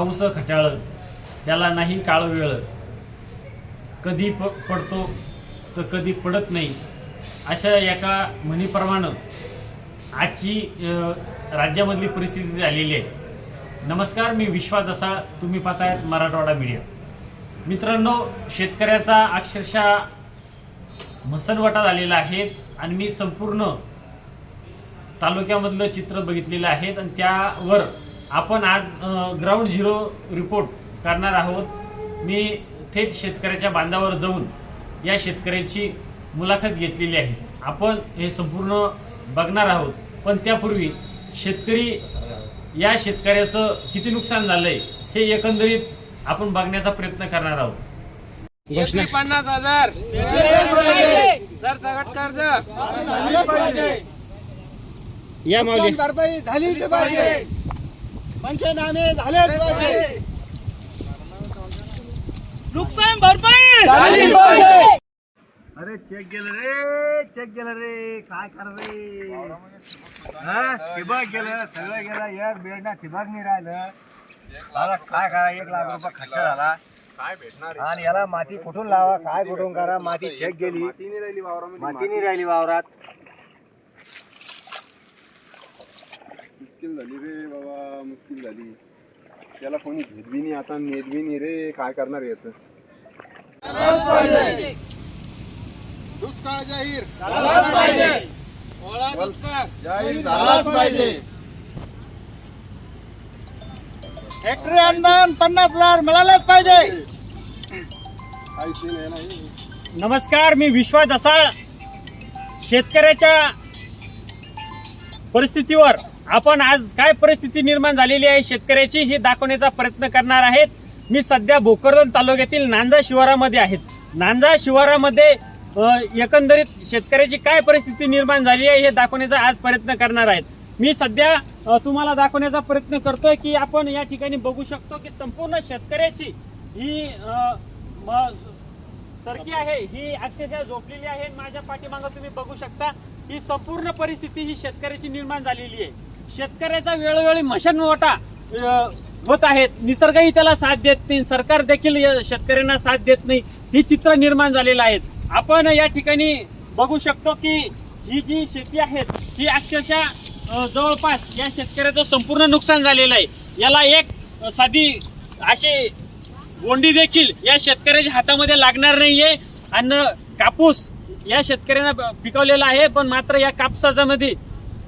पाऊस खट्याळ त्याला नाही काळ वेळ. कधी प पडतो तर कधी पडत नाही. अशा एका म्हणीप्रमाणे आजची राज्यामधली परिस्थिती झालेली आहे. नमस्कार मी विश्वास असा तुम्ही पाहतायत मराठवाडा मीडिया. मित्रांनो शेतकऱ्याचा अक्षरशः मसनवटा झालेला आहे आणि मी संपूर्ण तालुक्यामधलं चित्र बघितलेलं आहे आणि त्यावर आपण आज ग्राउंड झिरो रिपोर्ट करणार आहोत. मी थेट शेतकऱ्याच्या बांधावर जाऊन या शेतकऱ्याची मुलाखत घेतलेली आहे. आपण हे संपूर्ण बघणार आहोत. पण त्यापूर्वी शेतकरी या शेतकऱ्याचं किती नुकसान झालंय हे एकंदरीत आपण बघण्याचा प्रयत्न करणार आहोत. पन्नास हजार. सर सगट कर्ज. या मागे भरपाई झालीच पाहिजे. पंचनामे झालेच पाहिजे नुकसान भरपाई! झालीच पाहिजे अरे चेक गेलं रे चेक गेलं रे. काय कर रे? हा? ठिबक गेलं सगळं गेलं. एक बेड ना ठिबक नाही राहिलं. मला काय करा? एक लाख रुपये खर्च झाला. काय भेटणार आणि याला माती कुठून लावा? काय कुठून करा? माती चेक गेली. माती नाही राहिली वावरात माती नाही राहिली वावरात मुश्किल झाली रे बाबा मुश्किल झाली. त्याला कोणी घेत बी नाही आता नेत बी नाही रे. काय करणार याच? दुष्काळ जाहीर. ओळा दुष्काळ. जाहीर झालाच पाहिजे. हेक्टरी अनुदान पन्नास हजार मिळालंच पाहिजे. काहीच नाही नाही नमस्कार मी विश्वास दसाळ. शेतकऱ्याच्या परिस्थितीवर आपण आज काय परिस्थिती निर्माण झालेली आहे शेतकऱ्याची ही दाखवण्याचा प्रयत्न करणार आहेत. मी सध्या भोकरदन तालुक्यातील नांजा शिवारामध्ये आहेत. नांजा शिवारामध्ये एकंदरीत शेतकऱ्याची काय परिस्थिती निर्माण झाली आहे हे दाखवण्याचा आज प्रयत्न करणार आहेत. मी सध्या तुम्हाला दाखवण्याचा प्रयत्न करतोय की आपण या ठिकाणी बघू शकतो की संपूर्ण शेतकऱ्याची ही म- सरकी आहे ही अक्षरशः झोपलेली आहे माझ्या पाठीमागं तुम्ही बघू शकता. ही संपूर्ण परिस्थिती ही शेतकऱ्याची निर्माण झालेली आहे. शेतकऱ्याचा वेळोवेळी मशन मोठा होत आहेत. निसर्गही त्याला साथ देत नाही. सरकार देखील या शेतकऱ्यांना साथ देत नाही. ही चित्र निर्माण झालेलं आहेत आपण या ठिकाणी बघू शकतो की ही जी शेती आहे ही अक्षरशः जवळपास या शेतकऱ्याचं संपूर्ण नुकसान झालेलं आहे. याला एक साधी अशी गोंडी देखील या शेतकऱ्याच्या हातामध्ये लागणार नाहीये. आणि कापूस या शेतकऱ्यांना पिकवलेला आहे पण मात्र या कापसाचामध्ये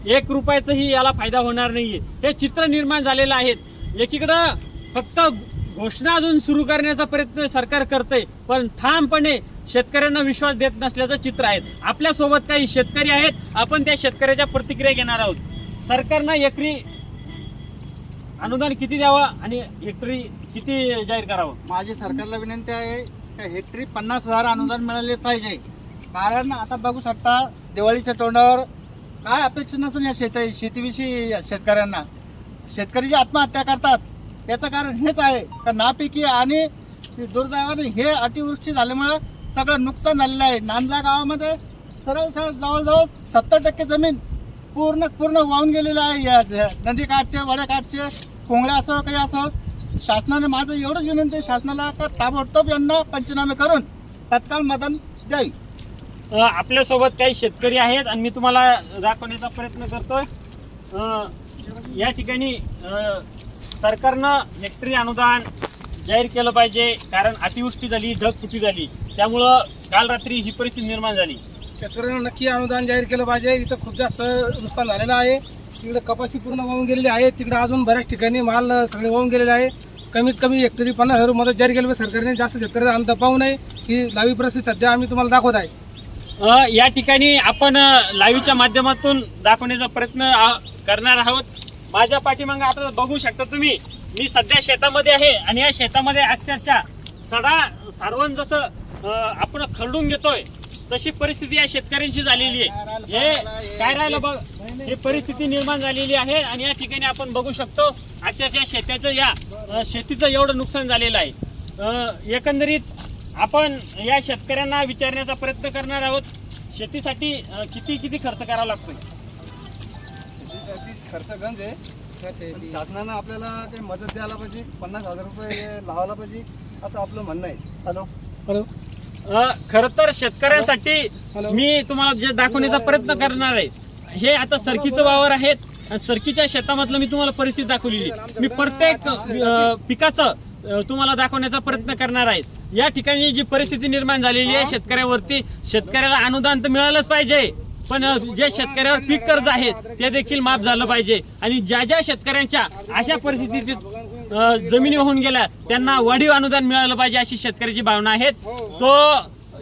एक रुपयाचाही याला फायदा होणार नाहीये. हे चित्र निर्माण झालेलं आहे. एकीकडं फक्त घोषणा अजून सुरू करण्याचा प्रयत्न सरकार करते पण ठामपणे शेतकऱ्यांना विश्वास देत नसल्याचं चित्र आहे. आपल्यासोबत काही शेतकरी आहेत. आपण त्या शेतकऱ्याच्या प्रतिक्रिया घेणार आहोत. सरकारनं एकरी अनुदान किती द्यावं आणि हेक्टरी किती जाहीर करावं? माझी सरकारला विनंती आहे का हेक्टरी पन्नास हजार अनुदान मिळाले पाहिजे. कारण आता बघू शकता दिवाळीच्या तोंडावर काय अपेक्षा नसेल या शेत शेतीविषयी या शेतकऱ्यांना? शेतकरी जे आत्महत्या करतात. त्याचं कारण हेच आहे का नापिकी आणि दुर्दैवाने हे अतिवृष्टी झाल्यामुळं सगळं नुकसान झालेलं आहे. नांदला गावामध्ये सरळ सरळ जवळजवळ सत्तर टक्के जमीन पूर्ण पूर्ण वाहून गेलेलं आहे. या नदीकाठचे काठचे वड्याकाठचे कोंगळ्या असो काही असो शासनाने माझं एवढंच विनंती शासनाला का ताबडतोब यांना पंचनामे करून तत्काळ मदत द्यावी. आपल्यासोबत काही शेतकरी आहेत आणि मी तुम्हाला दाखवण्याचा प्रयत्न करतोय. या ठिकाणी सरकारनं हेक्टरी अनुदान जाहीर केलं पाहिजे कारण अतिवृष्टी झाली ढगफुटी झाली. त्यामुळं काल रात्री ही परिस्थिती निर्माण झाली. शेतकऱ्यांना नक्की अनुदान जाहीर केलं पाहिजे. इथं खूप जास्त नुकसान झालेलं आहे. तिकडे कपाशी पूर्ण वाहून गेलेली आहे. तिकडे अजून बऱ्याच ठिकाणी माल सगळे वाहून गेलेले आहे. कमीत कमी हेक्टरी पन्नास हजार मदत जाहीर केली पाहिजे. सरकारने जास्त शेतकऱ्यांचा अंत पाहू नये. ही लावी परिस्थिती सध्या आम्ही तुम्हाला दाखवत आहे. या ठिकाणी आपण लाईव्हच्या माध्यमातून दाखवण्याचा प्रयत्न करणार आहोत. माझ्या पाठीमागे आता बघू शकता तुम्ही मी सध्या शेतामध्ये आहे आणि या शेतामध्ये अक्षरशः सडा सारवण जसं आपण खरडून घेतोय तशी परिस्थिती या शेतकऱ्यांची झालेली आहे. हे काय राहिलं बघ ही परिस्थिती निर्माण झालेली आहे आणि या ठिकाणी आपण बघू शकतो अक्षरशः शेताचं या शेतीचं एवढं नुकसान झालेलं आहे. एकंदरीत आपण या शेतकऱ्यांना विचारण्याचा प्रयत्न करणार आहोत. शेतीसाठी किती किती खर्च करावा लागतोय? शेतीसाठी खर्च गंज आहे. शासनानं आपल्याला काही मदत द्यायला पाहिजे. पन्नास हजार रुपये लावायला पाहिजे असं आपलं म्हणणं आहे. हॅलो. हॅलो. खर तर शेतकऱ्यांसाठी. मी तुम्हाला जे दाखवण्याचा प्रयत्न करणार आहे. हे आता सरकीचं वावर आहेत आणि सरकीच्या शेतामधलं मी तुम्हाला परिस्थिती दाखवलेली आहे. मी प्रत्येक पिकाचं तुम्हाला दाखवण्याचा प्रयत्न करणार आहेत. या ठिकाणी जी परिस्थिती निर्माण झालेली आहे शेतकऱ्यावरती शेतकऱ्याला अनुदान तर मिळालंच पाहिजे पण जे शेतकऱ्यावर पीक कर्ज आहेत ते देखील माफ झालं पाहिजे. आणि ज्या ज्या शेतकऱ्यांच्या अशा परिस्थितीत जमिनी होऊन गेल्या त्यांना वाढीव अनुदान मिळालं पाहिजे अशी शेतकऱ्याची भावना आहेत. तो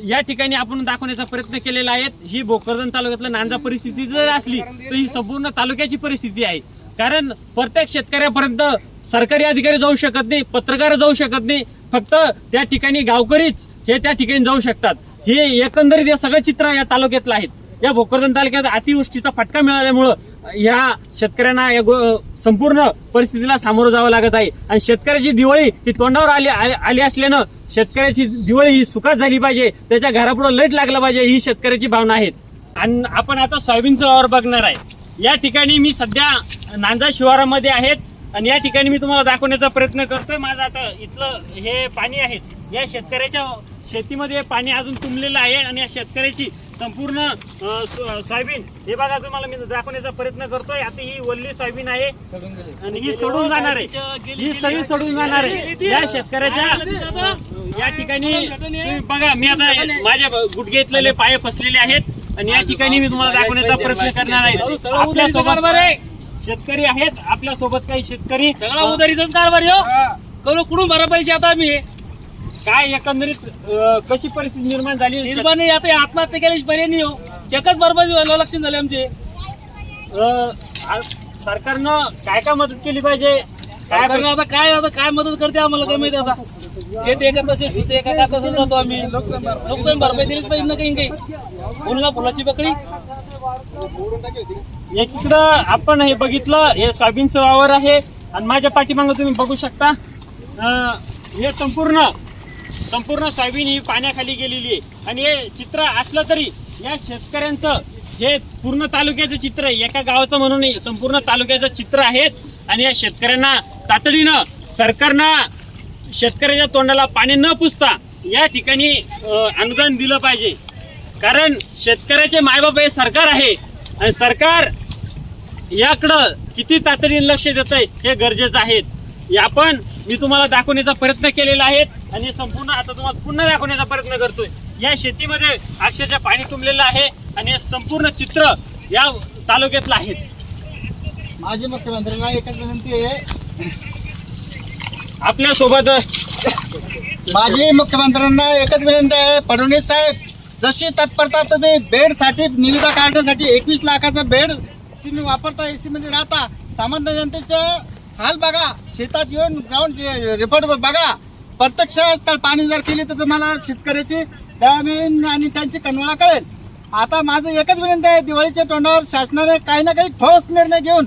या ठिकाणी आपण दाखवण्याचा प्रयत्न केलेला आहे. ही भोकरदन तालुक्यातलं नांजा परिस्थिती जर असली तर ही संपूर्ण तालुक्याची परिस्थिती आहे. कारण प्रत्येक शेतकऱ्यापर्यंत सरकारी अधिकारी जाऊ शकत नाही पत्रकार जाऊ शकत नाही. फक्त त्या ठिकाणी गावकरीच हे त्या ठिकाणी जाऊ शकतात. हे एकंदरीत हे सगळं चित्र या तालुक्यातलं आहेत. या भोकरदन तालुक्यात अतिवृष्टीचा फटका मिळाल्यामुळं या शेतकऱ्यांना या गो- संपूर्ण परिस्थितीला सामोरं जावं लागत आहे. आणि शेतकऱ्याची दिवाळी ही तोंडावर आली आली आली असल्यानं शेतकऱ्याची दिवाळी ही सुखात झाली पाहिजे. त्याच्या घरापुढं लट लागलं पाहिजे ही शेतकऱ्याची भावना आहेत. आणि आपण आता सोयाबीनचा वावर बघणार आहे. या ठिकाणी मी सध्या नांदा शिवारामध्ये आहेत. आणि या ठिकाणी मी तुम्हाला दाखवण्याचा प्रयत्न करतोय. माझं आता इथलं हे पाणी आहे. या शेतकऱ्याच्या शेतीमध्ये पाणी अजून तुंबलेलं आहे आणि या शेतकऱ्याची संपूर्ण सोयाबीन हे बघा तुम्हाला मी दाखवण्याचा प्रयत्न करतोय. आता ही वल्ली सोयाबीन आहे आणि ही सोडून जाणार आहे. ही सगळी सोडून जाणार आहे. या शेतकऱ्याच्या या ठिकाणी बघा मी आता माझ्या गुडघे इथलेले पाय फसलेले आहेत आणि या ठिकाणी मी तुम्हाला दाखवण्याचा प्रयत्न करणार आहे. आपल्यासोबत शेतकरी आहेत आपल्यासोबत काही शेतकरी. सगळा उधारीचाच कारभार हो. कलो कुठून भरा पैसे आता आम्ही. काय एकंदरीत अं, कशी परिस्थिती निर्माण झाली? हिशोबाने आता आत्महत्या केल्याची पर्याय नाही हो. चेकच बरबादी व्हायला लक्षण झाले आमचे. अं, आ- सरकारनं काय काय मदत केली पाहिजे? काय सरकारनं आता काय आता काय मदत करते आम्हाला काय माहिती आता? येते एका तसे तिथे एका का तसंच राहतो आम्ही. नुकसान भरपाई दिलीच पाहिजे ना काही काही. फुलना फुलाची पकडी एकीकडं आपण हे बघितलं हे सोयाबीनचं वावर आहे आणि माझ्या पाठीमागं तुम्ही बघू शकता. हे संपूर्ण संपूर्ण सोयाबीन ही पाण्याखाली गेलेली आहे. आणि हे चित्र असलं तरी या शेतकऱ्यांचं हे पूर्ण तालुक्याचं चित्र आहे. एका गावाचं म्हणून संपूर्ण तालुक्याचं चित्र आहेत. आणि या शेतकऱ्यांना तातडीनं सरकारनं शेतकऱ्याच्या तोंडाला पाणी न पुसता या ठिकाणी अनुदान दिलं पाहिजे. कारण शेतकऱ्याचे मायबाप हे सरकार आहे. आणि सरकार याकडं किती तातडीने लक्ष देत आहे हे गरजेचं आहे. आपण मी तुम्हाला दाखवण्याचा प्रयत्न केलेला आहे आणि संपूर्ण आता तुम्हाला पुन्हा दाखवण्याचा प्रयत्न करतोय. या शेतीमध्ये अक्षरशः पाणी तुंबलेलं आहे आणि हे संपूर्ण चित्र या तालुक्यातलं आहे. माजी मुख्यमंत्र्यांना एकच विनंती आहे. आपल्यासोबत माजी मुख्यमंत्र्यांना एकच विनंती आहे. फडणवीस साहेब जशी तत्परता तुम्ही बेडसाठी निविदा काढण्यासाठी एकवीस लाखाचा बेड तुम्ही वापरता एसी मध्ये राहता. सामान्य जनतेचे हाल बघा. शेतात येऊन ग्राउंड रिपोर्ट बघा. प्रत्यक्ष पाणी जर केली तर तुम्हाला शेतकऱ्याची जमीन आणि त्यांची कनवळा कळेल. आता माझं एकच विनंती आहे दिवाळीच्या तोंडावर शासनाने काही ना काही ठोस निर्णय घेऊन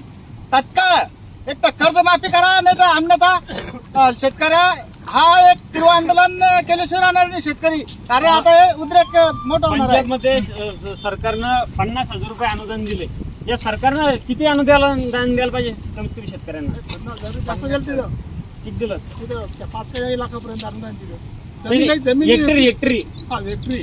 तत्काळ एक तर कर्जमाफी करा नाही तर अन्यथा शेतकऱ्या हा एक तीव्र आंदोलन केल्याशिवाय राहणार नाही शेतकरी. कारण आता हे उद्रेक मोठा होणार आहे. पंजाबमध्ये सरकारनं पन्नास हजार रुपये अनुदान दिले. या सरकारनं किती अनुदान द्यायला पाहिजे कमीत कमी शेतकऱ्यांना? असं गेलं तिथं किती दिलं? तिथं पाच काही लाखापर्यंत अनुदान दिलं. जमीन काही जमीन हेक्टरी हेक्टरी. हा वेक्टरी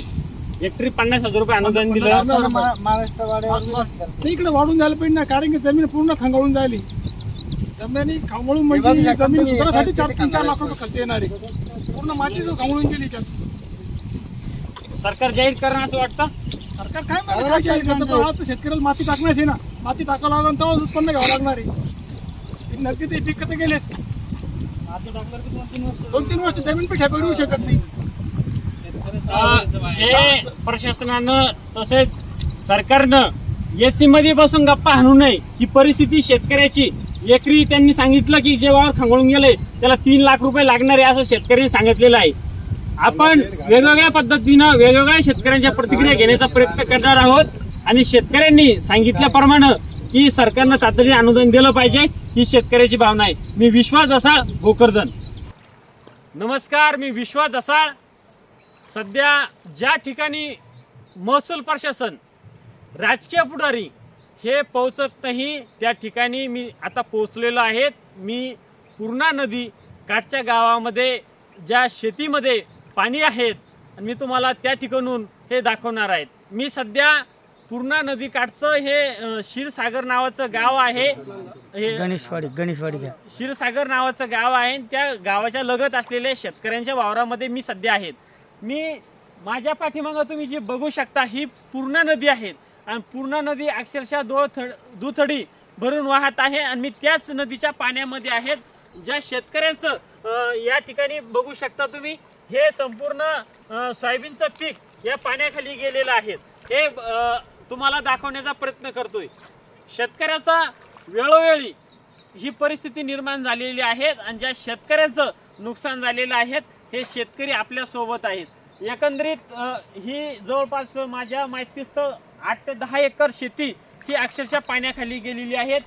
हेक्टरी पन्नास हजार रुपये अनुदान दिलं. आता मा- महाराष्ट्र ते इकडे वाढून जायला पाहिजे ना कारण की जमीन पूर्ण खंगाळून जायली जमिनी खंगाळून विभाग म्हणजे जमीन सुधारासाठी चार तीन चार लाख रुपये खर्च येणार आहे. पूर्ण मातीच खंगाळून गेली त्यात. सरकार जाहीर करणं असं वाटतं? सरकार काय माहिती शेतकऱ्याला माती टाकण्याच आहे ना. माती टाकावं लागेल तेव्हाच उत्पन्न घ्यावं लागणार आहे. ते नक्की ते पीक तर गेलेच दोन तीन वर्ष? जमीन पेक्षा पेरू शकत नाही. हे प्रशासनानं तसेच सरकारनं एसी मध्ये बसून गप्पा हाणू नये. ही परिस्थिती शेतकऱ्याची एकरी त्यांनी सांगितलं की जे वावर खंगळून गेले त्याला तीन लाख रुपये लागणार आहे असं शेतकऱ्यांनी सांगितलेलं आहे. आपण वेगवेगळ्या पद्धतीनं वेगवेगळ्या शेतकऱ्यांच्या प्रतिक्रिया घेण्याचा प्रयत्न करणार आहोत. आणि शेतकऱ्यांनी सांगितल्याप्रमाणे की सरकारनं तातडीने अनुदान दिलं पाहिजे ही शेतकऱ्याची भावना आहे. मी विश्वास दसाळ भोकरदन. नमस्कार मी विश्वास दसाळ. सध्या ज्या ठिकाणी महसूल प्रशासन राजकीय पुढारी हे पोहोचत नाही त्या ठिकाणी मी आता पोहोचलेलो आहेत. मी पूर्णा नदी काठच्या गावामध्ये ज्या शेतीमध्ये पाणी आहेत आणि मी तुम्हाला त्या ठिकाणून हे दाखवणार आहेत मी सध्या पूर्णा नदी काठचं हे क्षीरसागर नावाचं गाव आहे. हे गणेशवाडी गणेशवाडी घ्या. क्षीरसागर नावाचं गाव आहे आणि त्या गावाच्या लगत असलेल्या शेतकऱ्यांच्या वावरामध्ये मी सध्या आहेत मी माझ्या पाठीमागं तुम्ही जी बघू शकता ही पूर्णा नदी आहे. आणि पूर्णा नदी अक्षरशः दो दुथडी भरून वाहत आहे. आणि मी त्याच नदीच्या पाण्यामध्ये आहेत ज्या शेतकऱ्यांचं या ठिकाणी बघू शकता तुम्ही हे संपूर्ण सोयाबीनचं पीक या पाण्याखाली गेलेलं आहे. हे तुम्हाला दाखवण्याचा प्रयत्न करतोय. शेतकऱ्याचा वेळोवेळी ही परिस्थिती निर्माण झालेली आहे आणि ज्या शेतकऱ्याचं नुकसान झालेलं आहे हे शेतकरी आपल्यासोबत आहेत. एकंदरीत ही जवळपास माझ्या माहितीस्त आठ ते दहा एकर शेती ही अक्षरशः पाण्याखाली गेलेली आहेत.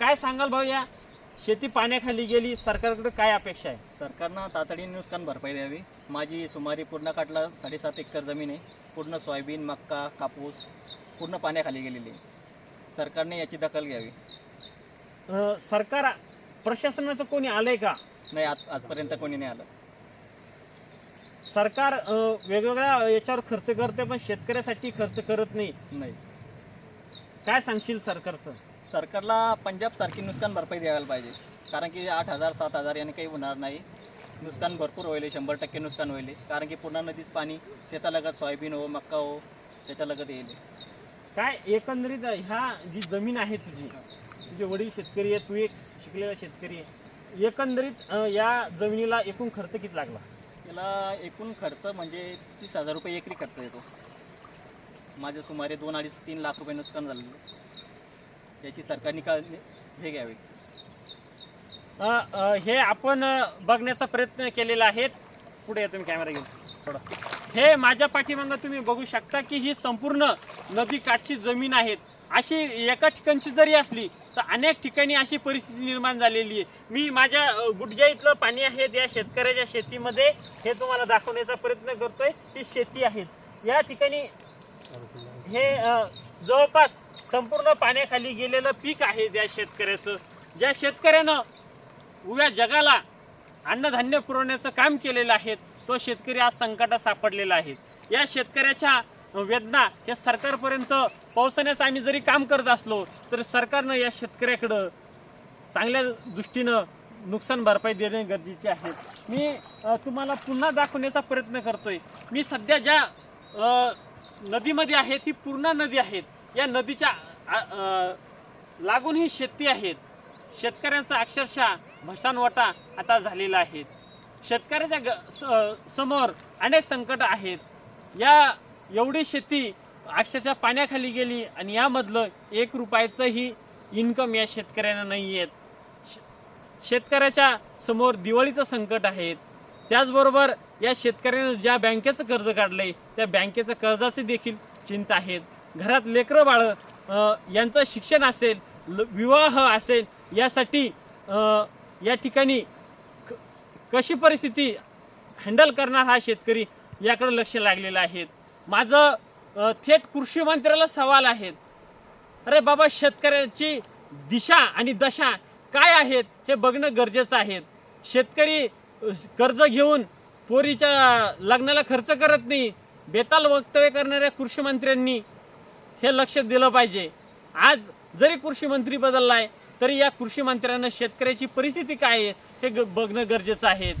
काय सांगाल भाऊ या? शेती पाण्याखाली गेली सरकारकडे काय अपेक्षा आहे? सरकारनं तातडीने नुकसान भरपाई द्यावी. माझी सुमारे पूर्ण काटला साडेसात एकर जमीन आहे. पूर्ण सोयाबीन मक्का कापूस पूर्ण पाण्याखाली गेलेली आहे. सरकारने याची दखल घ्यावी. सरकार प्रशासनाचं कोणी आलंय का? नाही आज आजपर्यंत कोणी नाही आलं. सरकार वेगवेगळ्या याच्यावर खर्च करते पण शेतकऱ्यासाठी खर्च करत नाही. नाही. काय सांगशील सरकारचं? सरकारला पंजाब सारखी नुकसान भरपाई द्यायला पाहिजे. कारण की आठ हजार सात हजार याने काही होणार नाही. नुकसान भरपूर होईल शंभर टक्के नुकसान होईल. कारण की पूर्ण नदीच पाणी शेतालगत सोयाबीन हो मक्का हो त्याच्यालगत येईल. काय एकंदरीत ह्या जी जमीन आहे तुझी तुझे वडील शेतकरी आहे तू एक शिकलेला शेतकरी आहे. एकंदरीत या जमिनीला एकूण खर्च किती लागला? त्याला एकूण खर्च म्हणजे तीस हजार रुपये एकरी खर्च येतो. माझे सुमारे दोन अडीच तीन लाख रुपये नुकसान झालेलं आहे. याची सरकारने का हे घ्यावे. हे आपण बघण्याचा प्रयत्न केलेला आहे. पुढे या तुम्ही कॅमेरा घेऊन. थोडा हे माझ्या पाठीमागं तुम्ही बघू शकता की ही संपूर्ण नदी काठची जमीन आहेत. अशी एका ठिकाणची जरी असली तर अनेक ठिकाणी अशी परिस्थिती निर्माण झालेली आहे. मी माझ्या अं, गुडघ्या इथलं पाणी आहे या शेतकऱ्याच्या शेतीमध्ये. हे तुम्हाला दाखवण्याचा प्रयत्न करतोय. ही शेती आहे. या ठिकाणी हे जवळपास संपूर्ण पाण्याखाली गेलेलं पीक आहे त्या शेतकऱ्याचं. ज्या शेतकऱ्यानं उभ्या जगाला अन्नधान्य पुरवण्याचं काम केलेलं आहे तो शेतकरी आज संकटात सापडलेला आहे. या शेतकऱ्याच्या वेदना या सरकारपर्यंत पोहोचण्याचं आम्ही जरी काम करत असलो तरी सरकारनं या शेतकऱ्याकडं चांगल्या दृष्टीनं नुकसान भरपाई देणे गरजेचे आहे. मी तुम्हाला पुन्हा दाखवण्याचा प्रयत्न करतोय. मी सध्या ज्या नदीमध्ये आहे ती पूर्णा नदी आहेत. या नदीच्या लागूनही लागून ही शेती आहेत. शेतकऱ्यांचा अक्षरशः भसानवाटा आता झालेला आहे. शेतकऱ्याच्या ग- समोर अनेक संकट आहेत. या एवढी शेती अक्षरशः पाण्याखाली गेली आणि यामधलं एक रुपयाचंही इन्कम या शेतकऱ्यांना नाही येत शेतकऱ्याच्या समोर दिवाळीचं संकट आहे. त्याचबरोबर या शेतकऱ्यानं ज्या बँकेचं कर्ज काढलंय त्या बँकेचं कर्जाचे देखील चिंता आहेत. घरात लेकरं बाळं यांचं शिक्षण असेल विवाह असेल यासाठी या ठिकाणी कशी परिस्थिती हँडल करणार हा शेतकरी याकडे लक्ष लागलेलं आहे. माझं थेट कृषी मंत्र्याला सवाल आहेत अरे बाबा शेतकऱ्याची दिशा आणि दशा काय आहेत हे बघणं गरजेचं आहे. शेतकरी कर्ज घेऊन पोरीच्या लग्नाला खर्च करत नाही बेताल वक्तव्य करणाऱ्या कृषी मंत्र्यांनी हे लक्ष दिलं पाहिजे. आज जरी कृषी मंत्री बदललाय तरी या कृषी मंत्र्यांना शेतकऱ्याची परिस्थिती काय आहे? हे ग- बघणं गरजेचं आहे.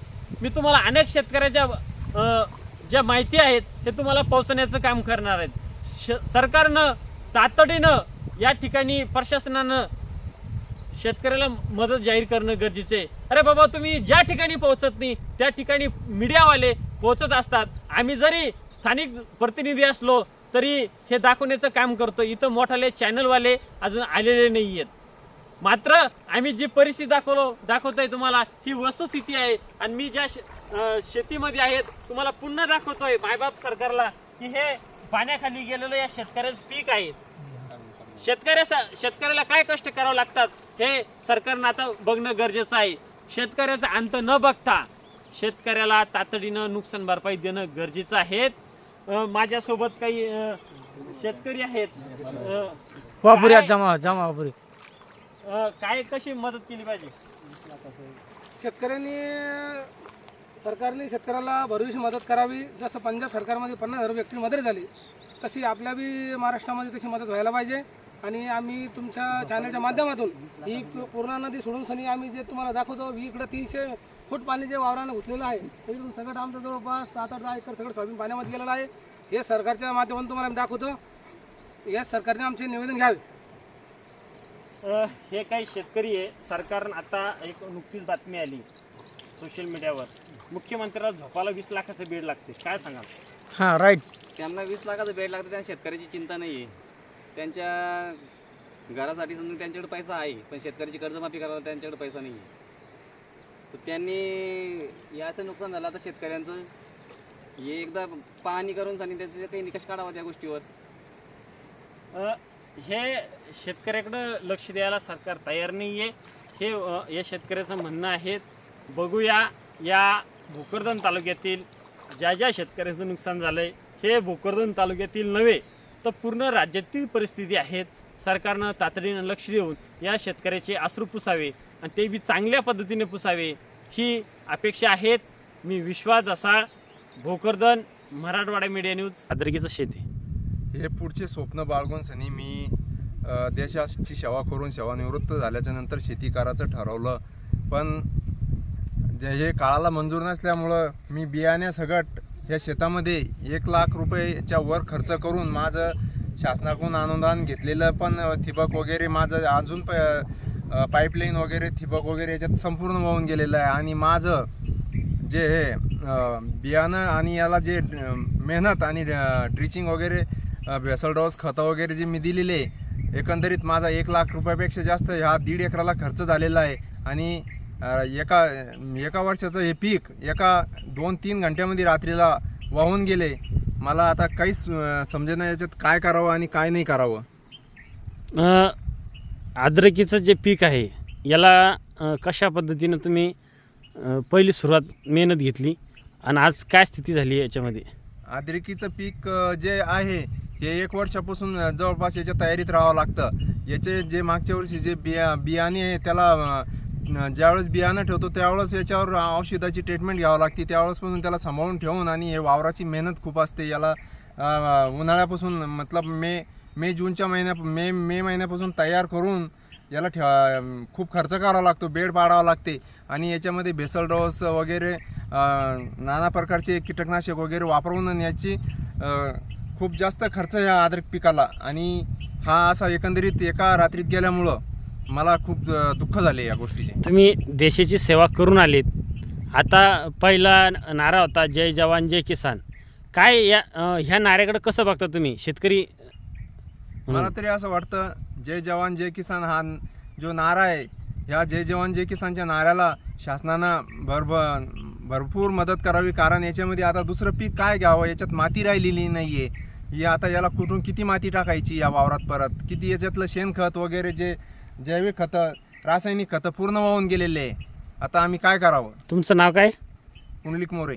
मी तुम्हाला अनेक शेतकऱ्याच्या ज्या माहिती आहेत हे तुम्हाला पोहोचण्याचं काम करणार आहेत. श सरकारनं तातडीनं या ठिकाणी प्रशासनानं शेतकऱ्याला मदत जाहीर करणं गरजेचं आहे. अरे बाबा तुम्ही ज्या ठिकाणी पोहोचत नाही त्या ठिकाणी मीडियावाले पोहोचत असतात. आम्ही जरी स्थानिक प्रतिनिधी असलो तरी हे दाखवण्याचं काम करतो. इथं मोठाले चॅनलवाले अजून आलेले नाही आहेत मात्र आम्ही जी परिस्थिती दाखवलो दाखवतोय तुम्हाला ही वस्तुस्थिती आहे. आणि मी ज्या शेतीमध्ये आहेत तुम्हाला पुन्हा दाखवतोय मायबाप सरकारला की हे पाण्याखाली गेलेलं या शेतकऱ्याचं पीक आहे. शेतकऱ्या शेतकऱ्याला काय कष्ट करावं लागतात हे सरकारनं आता बघणं गरजेचं आहे. शेतकऱ्याचा अंत न बघता शेतकऱ्याला तातडीनं नुकसान भरपाई देणं गरजेचं आहे. माझ्यासोबत काही शेतकरी आहेत. जमा जमा अ, काय कशी मदत केली पाहिजे? शेतकऱ्यांनी सरकारने शेतकऱ्याला भरविशी मदत करावी. जसं पंजाब सरकारमध्ये पन्नास हजार व्यक्ती मदत झाली तशी आपल्या बी महाराष्ट्रामध्ये तशी मदत व्हायला पाहिजे. आणि आम्ही तुमच्या चॅनलच्या माध्यमातून ही पू- पूर्णा नदी सोडून सनी आम्ही जे तुम्हाला दाखवतो ही इकडं तीनशे फूट पाणी जे वावरानं घुसलेलं आहे ते सगळं आमचं जवळपास सात आठ दहा एकर सगळं सोयाबीन पाण्यामध्ये गेलेलं आहे. हे सरकारच्या माध्यमातून तुम्हाला आम्ही दाखवतो. या सरकारने आमचे निवेदन घ्यावे. हे काही शेतकरी आहे. सरकारनं आता एक नुकतीच बातमी आली सोशल मीडियावर. मुख्यमंत्र्याला झोपाला वीस लाखाचं बेड लागते. काय सांगाल? हां राईट त्यांना वीस लाखाचं बेड लागतं. त्यांना शेतकऱ्याची चिंता नाही आहे त्यांच्या घरासाठी समजून त्यांच्याकडे पैसा आहे पण शेतकऱ्याची कर्जमाफी करायला त्यांच्याकडे पैसा नाही आहे तर त्यांनी हे असं नुकसान झालं. आता शेतकऱ्यांचं हे एकदा पाहणी करून सांगितलं त्याचे काही निकष काढावा त्या गोष्टीवर. अ, हे शेतकऱ्याकडं लक्ष द्यायला सरकार तयार नाही आहे हे या शेतकऱ्याचं म्हणणं आहे बघूया या भोकरदन तालुक्यातील ज्या ज्या शेतकऱ्याचं नुकसान झालं आहे हे भोकरदन तालुक्यातील नव्हे तर पूर्ण राज्यातील परिस्थिती आहेत. सरकारनं तातडीनं लक्ष देऊन या शेतकऱ्याचे अश्रू पुसावे आणि ते बी चांगल्या पद्धतीने पुसावे ही अपेक्षा आहेत. मी विश्वास असा भोकरदन मराठवाडा मीडिया न्यूज. अद्रकीचं शेती. हे पुढचे स्वप्न बाळगून सनी मी देशाची सेवा करून सेवानिवृत्त झाल्याच्यानंतर शेती करायचं ठरवलं. पण जे- हे काळाला मंजूर नसल्यामुळं मी बियाण्या सगट या शेतामध्ये एक लाख रुपयेच्या वर खर्च करून माझं शासनाकडून अनुदान घेतलेलं पण थिबक वगैरे माझं अजून प पाईपलाईन वगैरे ठिबक वगैरे याच्यात संपूर्ण वाहून गेलेलं आहे. आणि माझं जे हे बियाणं आणि याला जे मेहनत आणि ड्रिचिंग वगैरे भेसल डोस खतं वगैरे जे मी दिलेले एकंदरीत माझा एक लाख रुपयापेक्षा जास्त ह्या दीड एकराला खर्च झालेला आहे. आणि एका एका वर्षाचं हे पीक एका दोन तीन घंट्यामध्ये रात्रीला वाहून गेले. मला आता काहीच अ, समजेना याच्यात काय करावं आणि काय नाही करावं. अद्रकीचं जे पीक आहे याला कशा पद्धतीनं तुम्ही पहिली सुरुवात मेहनत घेतली? आणि आज काय स्थिती झाली आहे याच्यामध्ये? आद्रिकीचं पीक जे आहे हे एक वर्षापासून जवळपास याच्या तयारीत राहावं लागतं. याचे जे मागच्या वर्षी जे बिया बियाणे आहे त्याला ज्यावेळेस बियाणं ठेवतो त्यावेळेस याच्यावर औषधाची ट्रीटमेंट घ्यावं लागते. त्यावेळेसपासून त्याला सांभाळून ठेवून आणि हे वावराची मेहनत खूप असते. याला उन्हाळ्यापासून मतलब मे मे जूनच्या महिन्या मे मे महिन्यापासून तयार करून याला ठेवा खूप खर्च करावा लागतो बेड पाडावा लागते. आणि याच्यामध्ये भेसल डोस वगैरे नाना प्रकारचे कीटकनाशक वगैरे वापरून याची खूप जास्त खर्च या अद्रक पिकाला. आणि हा असा एकंदरीत एका रात्रीत गेल्यामुळं मला खूप दुःख झाले या गोष्टीचे. तुम्ही देशाची सेवा करून आलेत. आता पहिला नारा होता जय जवान जय किसान. काय या ह्या नाऱ्याकडे कसं बघता तुम्ही? शेतकरी? मला तरी असं वाटतं जय जवान जय किसान हा जो नारा आहे ह्या जय जवान जय किसानच्या नाऱ्याला शासनानं भरभ भरपूर मदत करावी. कारण याच्यामध्ये आता दुसरं पीक काय घ्यावं? याच्यात माती राहिलेली नाही आहे ही आता याला कुठून किती माती टाकायची या वावरात परत? किती याच्यातलं शेणखत वगैरे जे जैविक खतं रासायनिक खतं पूर्ण वाहून गेलेले आहे. आता आम्ही काय करावं? तुमचं नाव काय? पुंडलिक मोरे.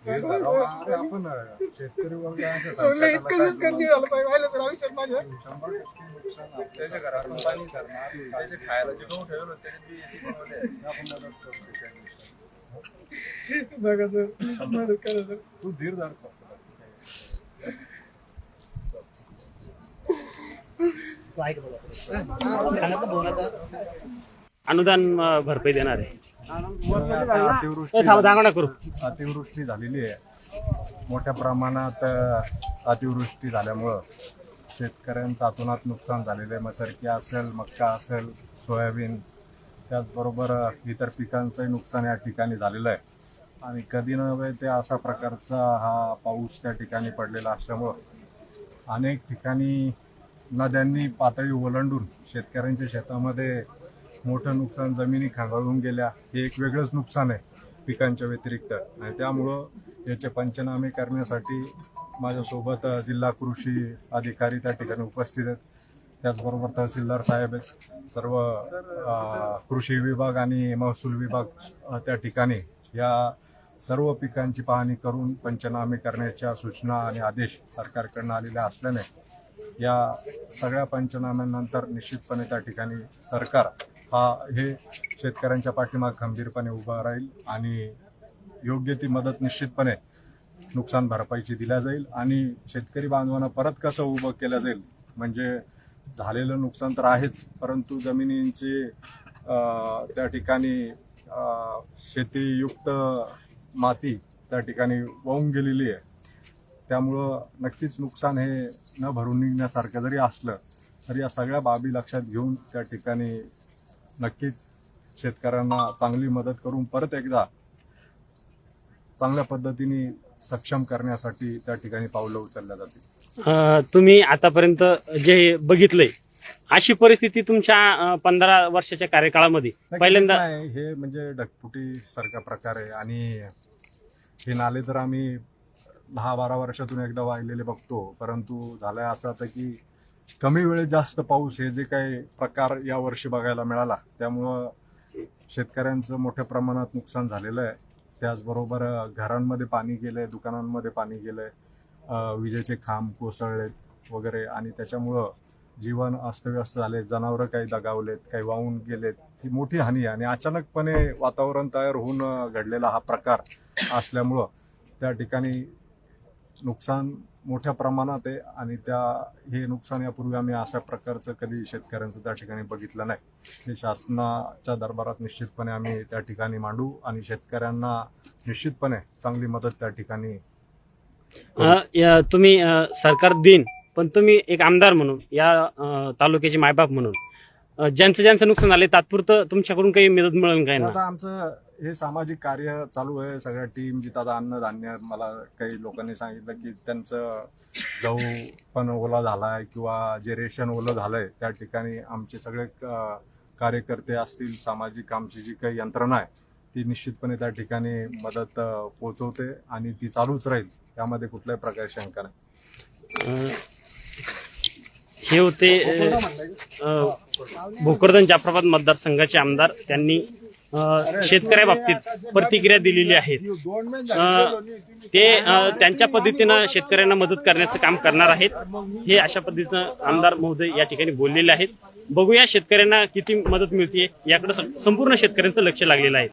आपण शेतकरी वर्ग इतकं नुकसान नाही झालं पाहिजे व्हायला आयुष्यात माझ्या. शंभर टक्के नुकसान त्याच्या घरातून पाणी सरणार त्याचे खायला जे गहू ठेवलं त्याच्यात बी येते बनवले. आपण मदत करतो त्या दिवसात. बघा सर मदत करा सर. तू धीर धर अनुदान अ, भरपाई देणार आहे. अतिवृष्टी करू. अतिवृष्टी झालेली आहे. मोठ्या प्रमाणात अतिवृष्टी झाल्यामुळं शेतकऱ्यांचं अतोनात नुकसान झालेलं आहे. मसरकी असेल मक्का असेल सोयाबीन त्याचबरोबर इतर पिकांचंही नुकसान या ठिकाणी झालेलं आहे. आणि कधी नव्हे ते अशा प्रकारचा हा पाऊस त्या ठिकाणी पडलेला असल्यामुळं अनेक ठिकाणी नद्यांनी पातळी ओलांडून शेतकऱ्यांच्या शेतामध्ये मोठं नुकसान जमिनी खांगाळून गेल्या हे एक वेगळंच नुकसान आहे पिकांच्या व्यतिरिक्त. आणि त्यामुळं याचे पंचनामे करण्यासाठी माझ्यासोबत जिल्हा कृषी अधिकारी त्या ठिकाणी उपस्थित आहेत. त्याचबरोबर तहसीलदार साहेब आहेत. सर्व कृषी विभाग आणि महसूल विभाग त्या ठिकाणी या सर्व पिकांची पाहणी करून पंचनामे करण्याच्या सूचना आणि आदेश सरकारकडनं आलेल्या असल्याने या सगळ्या पंचनाम्यानंतर निश्चितपणे त्या ठिकाणी सरकार हा हे शेतकऱ्यांच्या पाठीमाग खंबीरपणे उभा राहील आणि योग्य ती मदत निश्चितपणे नुकसान भरपाईची दिल्या जाईल आणि शेतकरी बांधवांना परत कसं उभं केलं जाईल म्हणजे झालेलं नुकसान तर आहेच परंतु जमिनींची त्या ठिकाणी शेतीयुक्त माती त्या ठिकाणी वाहून गेलेली आहे. त्यामुळं नक्कीच नुकसान हे न भरून निघण्यासारखं जरी असलं तरी या सगळ्या बाबी लक्षात घेऊन त्या ठिकाणी नक्कीच शेतकऱ्यांना चांगली मदत करून परत एकदा चांगल्या पद्धतीने सक्षम करण्यासाठी त्या ठिकाणी पावलं उचलल्या जातील. तुम्ही आतापर्यंत जे बघितलंय अशी परिस्थिती तुमच्या पंधरा वर्षाच्या कार्यकाळामध्ये? पहिल्यांदा हे म्हणजे ढगफुटी सारखा प्रकार आहे आणि हे नाले तर आम्ही दहा बारा वर्षातून एकदा वाहिलेले बघतो परंतु झालंय असं आता की कमी वेळेत जास्त पाऊस हे जे काही प्रकार या वर्षी बघायला मिळाला त्यामुळं शेतकऱ्यांचं मोठ्या प्रमाणात नुकसान झालेलं आहे. त्याचबरोबर घरांमध्ये पाणी गेलंय दुकानांमध्ये पाणी गेलंय विजेचे खांब कोसळलेत वगैरे आणि त्याच्यामुळं जीवन अस्तव्यस्त झाले जनावरं काही दगावलेत काही वाहून गेलेत. ही मोठी हानी आहे आणि अचानकपणे वातावरण तयार होऊन घडलेला हा प्रकार असल्यामुळं त्या ठिकाणी नुकसान मोठ्या प्रमाणात आहे आणि त्या हे नुकसान यापूर्वी आम्ही अशा प्रकारचं कधी शेतकऱ्यांचं त्या ठिकाणी बघितलं नाही. हे शासनाच्या दरबारात निश्चितपणे आम्ही त्या ठिकाणी मांडू आणि शेतकऱ्यांना निश्चितपणे चांगली मदत त्या ठिकाणी तुम्ही सरकार देईन पण तुम्ही एक आमदार म्हणून या तालुक्याचे मायबाप म्हणून ज्यांचं ज्यांचं नुकसान झाले तात्पुरतं तुमच्याकडून काही मदत मिळेल काय ना आता आमचं हे सामाजिक कार्य चालू आहे. सगळ्या टीम जिथं आता अन्नधान्य. मला काही लोकांनी सांगितलं की त्यांचं गहू पण ओला झालाय किंवा जे रेशन ओलं झालंय त्या ठिकाणी आमचे सगळे क- कार्यकर्ते असतील सामाजिक आमची जी काही यंत्रणा आहे ती निश्चितपणे त्या ठिकाणी मदत पोहोचवते आणि ती चालूच राहील. त्यामध्ये कुठल्याही प्रकारची शंका नाही. हे होते भोकरदन जाफराबाद मतदारसंघाचे आमदार. त्यांनी अ, शेतकऱ्याबाबतीत प्रतिक्रिया दिलेली आहेत. अ, ते त्यांच्या पद्धतीनं शेतकऱ्यांना मदत करण्याचं काम करणार आहेत. हे अशा पद्धतीनं आमदार महोदय या ठिकाणी बोललेले आहेत. बघूया शेतकऱ्यांना किती मदत मिळते याकडे संपूर्ण शेतकऱ्यांचं लक्ष लागलेलं आहे.